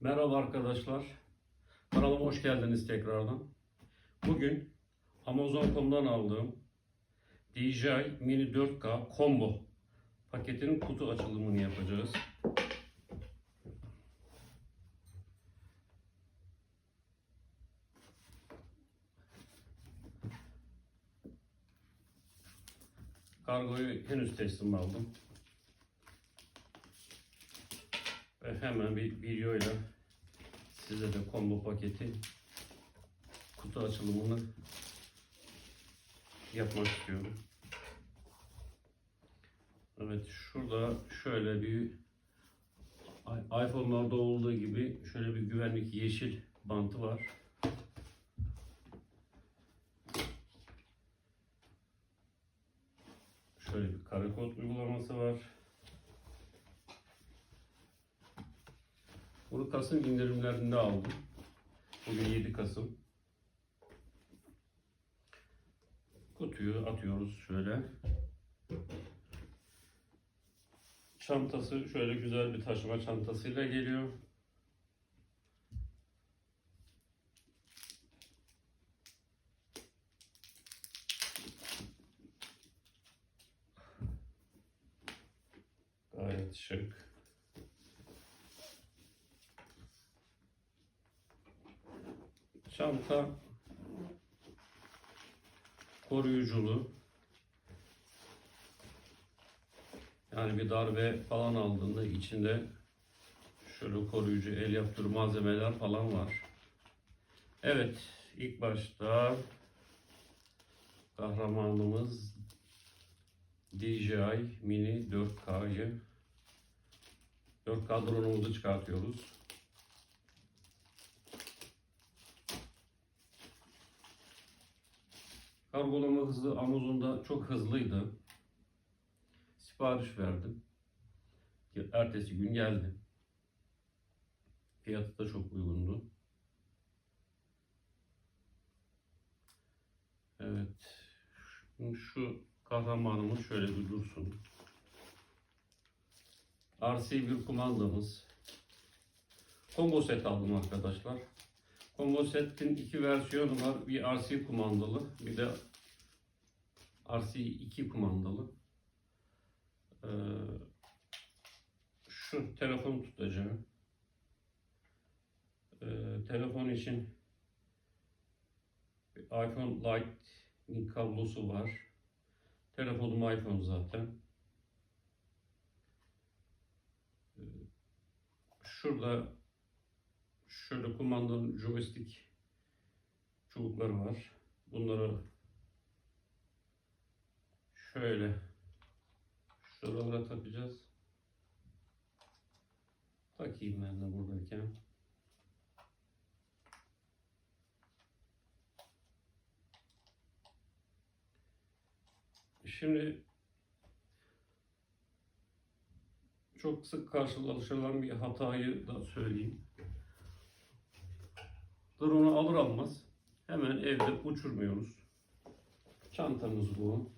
Merhaba arkadaşlar. Kanalıma hoş geldiniz tekrardan. Bugün Amazon.com'dan aldığım DJI Mini 4K Combo paketinin kutu açılımını yapacağız. Kargoyu henüz teslim aldım. Ve hemen bir videoyla size de combo paketi kutu açılımını yapmak istiyorum. Evet şurada şöyle bir iPhone'larda olduğu gibi şöyle bir güvenlik yeşil bantı var. Şöyle bir kare kod uygulaması var. Bunu Kasım indirimlerinde aldım. Bugün 7 Kasım. Kutuyu atıyoruz şöyle. Çantası şöyle güzel bir taşıma çantasıyla geliyor. Gayet şık. Çanta koruyuculu. Yani bir darbe falan aldığında içinde şöyle koruyucu el yaptırı malzemeler falan var. Evet, ilk başta kahramanımız DJI Mini 4K'yı 4K drone'umuzu çıkartıyoruz. Kargolama hızı Amazon'da çok hızlıydı. Sipariş verdim. Ertesi gün geldi. Fiyatı da çok uygundu. Evet. Şu kahramanımız şöyle bir dursun. RC bir kumandamız. Combo set aldım arkadaşlar. Combo setin iki versiyonu var. Bir RC kumandalı, bir de RC 2 kumandalı. Ee, şu telefonu tutacağım. Ee, telefon için iPhone Lightning kablosu var. Telefonum iPhone zaten. Ee, şurada şöyle kumandanın joystick çubukları var. Bunları şöyle şuralara takacağız. Takayım ben de buradayken. Şimdi çok sık karşılaşılan bir hatayı da söyleyeyim. Drone'u alır almaz hemen evde uçurmuyoruz. Çantamız bu.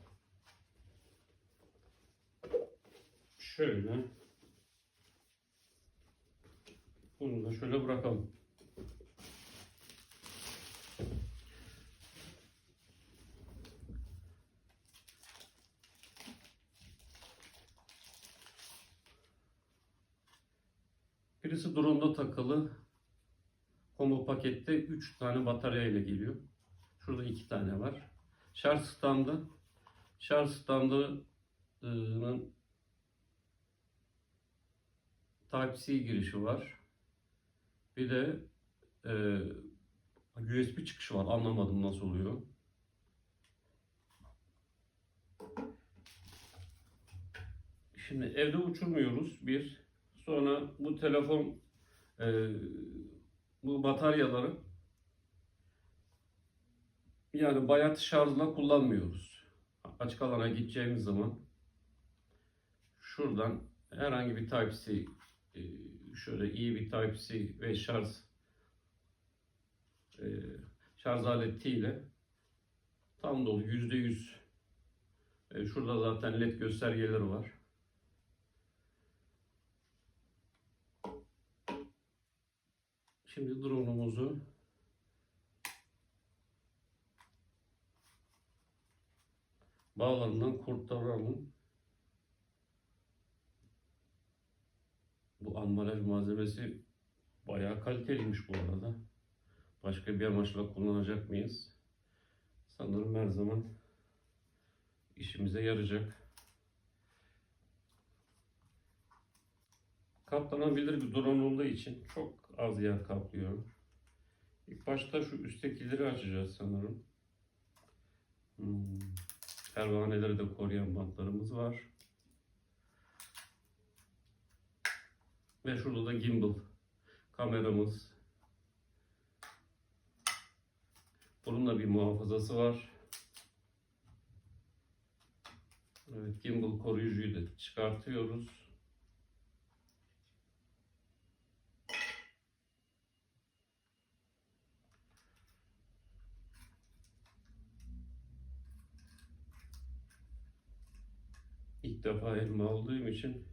Şöyle. Bunu da şöyle bırakalım. Birisi drone'da takılı. Combo pakette 3 tane batarya ile geliyor. Şurada 2 tane var. Şarj standı. Şarj standının Type-C girişi var. Bir de e, USB çıkışı var. Anlamadım nasıl oluyor. Şimdi evde uçurmuyoruz bir. Sonra bu telefon e, bu bataryaları yani bayat şarjla kullanmıyoruz. Açık alana gideceğimiz zaman şuradan herhangi bir Type-C şöyle iyi bir Type-C ve şarj e, şarj aletiyle tam dolu yüzde yüz e, şurada zaten led göstergeleri var. Şimdi drone'umuzu bağlarından kurtaralım. Ambalaj malzemesi bayağı kaliteliymiş bu arada. Başka bir amaçla kullanacak mıyız? Sanırım her zaman işimize yarayacak. Katlanabilir bir drone olduğu için çok az yer kaplıyor. İlk başta şu üsttekileri açacağız sanırım. Hmm. Pervaneleri de koruyan bantlarımız var. Ve şurada da gimbal kameramız. Bunun da bir muhafazası var. Evet, gimbal koruyucuyu da çıkartıyoruz. İlk defa elime aldığım için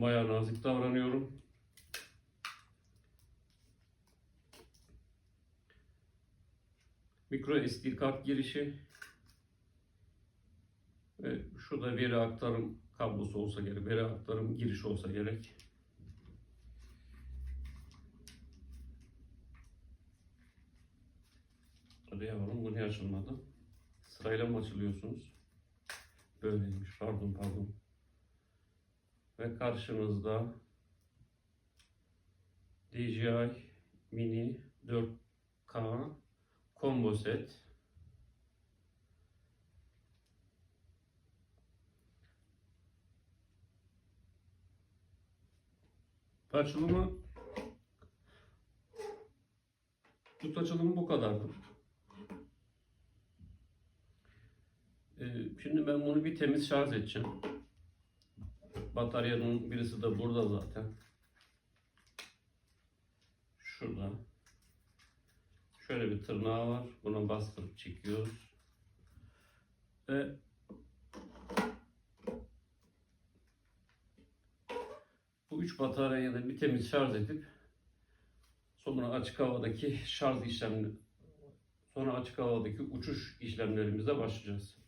bayağı nazik davranıyorum. Mikro SD kart girişi ve şurada veri aktarım kablosu olsa gerek, veri aktarım girişi olsa gerek. Hadi yavrum bu niye açılmadı? Sırayla mı açılıyorsunuz? Böyleymiş. Pardon pardon. Ve karşınızda DJI Mini 4K combo set. Açılımı Tut açılımı bu kadardı. Ee, Şimdi ben bunu bir temiz şarj edeceğim. Bataryanın birisi de burada zaten. Şurada. Şöyle bir tırnağı var. Buna bastırıp çekiyoruz. Ve bu üç bataryayı da bir temiz şarj edip sonra açık havadaki şarj işlemleri sonra açık havadaki uçuş işlemlerimize başlayacağız.